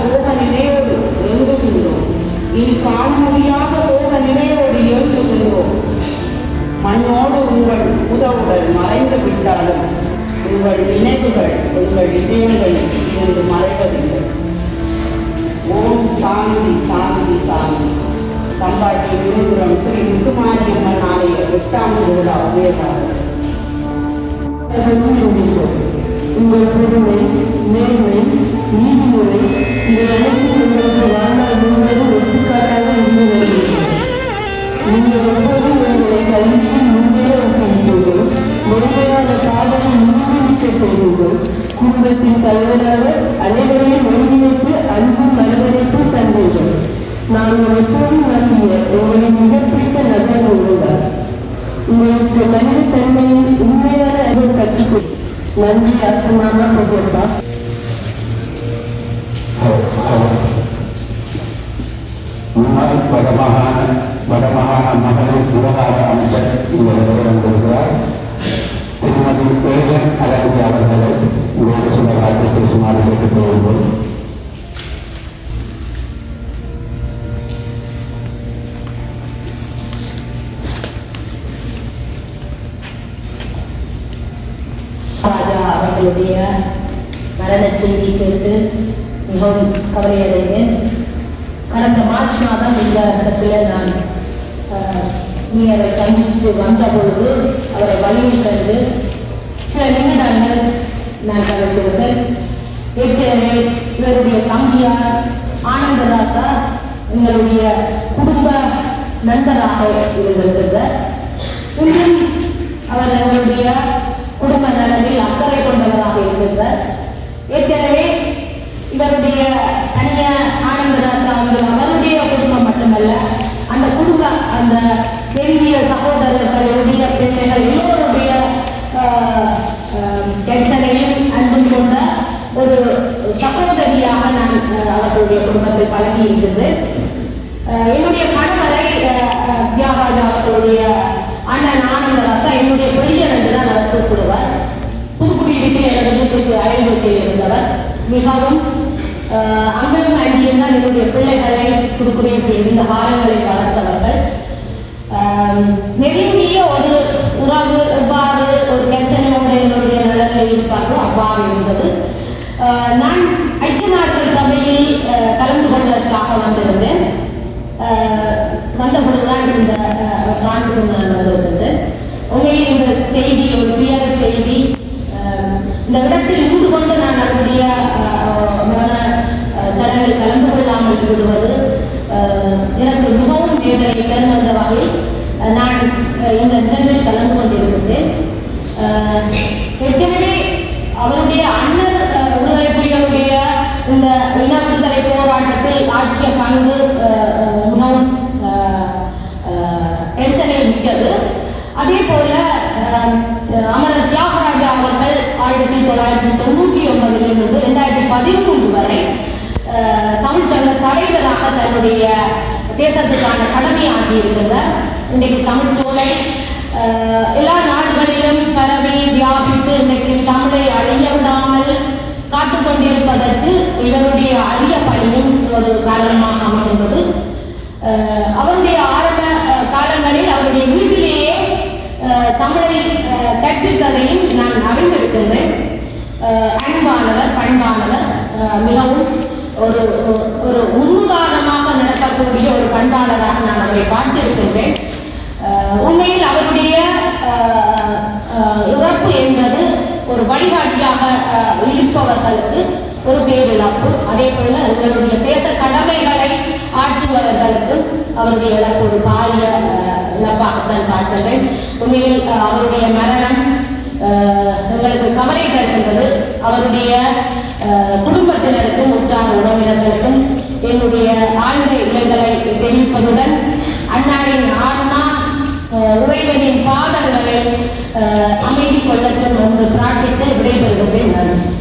சோக நிலையோடு எழுந்துகின்றோம் இனி காண முடியாத சோக நிலையோடு எழுந்துகின்றோம் மண்ணோடு உங்கள் உதவுடன் மறைந்து விட்டாலும் உங்கள் நினைவுகள் உங்கள் இதயங்களில் இருந்து மறைவதில்லை. ஓம் சாந்தி சாந்தி சாந்தி. தம்பாட்டி விழுப்புரம் ஸ்ரீ முத்துமாரியம்மன் ஆலய எட்டாம் விழா உபயோகம் உங்கள் பெருமை நேர்மை நீதிமுறை இவை அனைத்தும் உங்களுக்கு வாழ்நாள் முழுவதும் எடுத்துக்காட்டாக இருந்து வருகிறது நீங்கள் எப்போதும் உங்களை கல்வியில் முன்னேற ஊக்குவித்தீர்கள் முழுமையான காதலை நிரூபிக்க செய்தீர்கள் குடும்பத்தின் தலைவராக அனைவரையும் ஒருங்கிணைத்து அன்பும் அரவணைப்பும் தந்தீர்கள் நாங்கள் எப்போதும் நம்பிய உங்களின் மிகப்பிடித்த நபர் உள்ளார் உங்களுக்கு மனித தன்மையின் உண்மையான அறிவை கற்றுக்கொள். நன்றி அரசு மாமா முன்னாள் வடமாகாண வடமாகாண மகளிர் விவகார அமைச்சர் இந்த நிலையில் வந்திருக்கிறார் திருமதி பேரன் அழகி அவர்களை வேறு சில வார்த்தை பேசுமாறு கேட்டுக் கொள்வோம் ராஜா அவர்களுடைய மரணச் செய்தி கேட்டு மிகவும் கவலையடைந்தேன் கடந்த மார்ச் மாதம் இந்த இடத்துல நான் அஹ், நீரை சந்திச்சுட்டு வந்த பொழுது அவரை வழியில் தந்து சில நிமிடங்கள் நான் கலைத்திருந்தேன் ஏற்கனவே இவருடைய தம்பியார் ஆனந்ததாசா எங்களுடைய குடும்ப நண்பராக இருந்திருந்தார் இன்னும் அவர் எங்களுடைய குடும்ப நலனில் அக்கறை கொண்டவராக இருந்திருந்தார் ஏற்கனவே இவருடைய தனிய ஆனந்தராசா அவர்கள் அவருடைய குடும்பம் மட்டுமல்ல அந்த குடும்ப அந்த பெரிய சகோதரர்களுடைய பிள்ளைகள் எல்லோருடைய டென்ஷனையும் அன்பும் கொண்ட ஒரு சகோதரியாக நான் அவர்களுடைய குடும்பத்தை பழகி இருந்தது என்னுடைய கணவரை அஹ், அவர்களுடைய அண்ணன் ஆனந்தராசா என்னுடைய பெரியர் என்று தான் அவர் கூப்பிடுவார் புதுக்குடியிருப்பு எனது வீட்டுக்கு அயல் இருந்தவர். மிகவும் அஹ், அங்கனும் தான் என்னுடைய பிள்ளை புதுக்குடியிருப்பில் இந்த காலங்களை வளர்த்தவர்கள் நெருங்கிய ஒரு உறவு எவ்வாறு ஒரு பிரச்சனையோடு என்னுடைய நலனில் இருப்பார்களோ அவ்வாறு இருந்தது. நான் ஐக்கிய நாடுகள் சபையில் கலந்து கொள்வதற்காக வந்திருந்தேன். ஆஹ், வந்த பொழுதுதான் இந்த பிரான்ஸுக்கு வந்திருந்தது. உண்மையில் இந்த செய்தியும் செய்தி அவர் தன்னுடைய தேசத்துக்கான கடமை ஆகியிருக்கிறார் இன்றைக்கு தமிழ் சோலை எல்லா நாடுகளிலும் பரவி வியாபித்து இன்றைக்கு தமிழை அழிய விடாமல் காத்துக் கொண்டிருப்பதற்கு இவருடைய அரிய பணியும் ஒரு காரணமாக அமைந்தது அவருடைய ஆரம்ப காலங்களில் அவருடைய வீட்டிலேயே தமிழை கற்பித்ததையும் நான் அறிந்திருக்கிறேன். அன்பானவர் பண்பானவர் மிகவும் ஒரு ஒரு- ஒரு நடத்தக்கூடிய ஒரு பண்பாளராக நான் அவரை பார்த்திருக்கின்றேன். உண்மையில் அவருடைய இறப்பு என்பது ஒரு வழிகாட்டியாக இருப்பவர்களுக்கு ஒரு பேரிழப்பு. அதே போல எங்களுடைய தேச கடமைகளை ஆற்றுபவர்களுக்கு அவருடைய இழப்பு ஒரு பாரிய இழப்பாகத்தான் பார்க்கிறேன் உண்மையில் அவருடைய மரணம் எங்களுக்கு கவலை தருகின்றது. அவருடைய குடும்பத்தினர் திமுக உறவினர்களுக்கும் என்னுடைய ஆழ்ந்த இல்லங்களை தெரிவிப்பதுடன் அண்ணாவின் ஆன்மா உறைவனின் பாதங்களை அமைதி கொள்ளட்டும் என்று பிரார்த்தித்து விடைபெறுகிறேன் நன்றி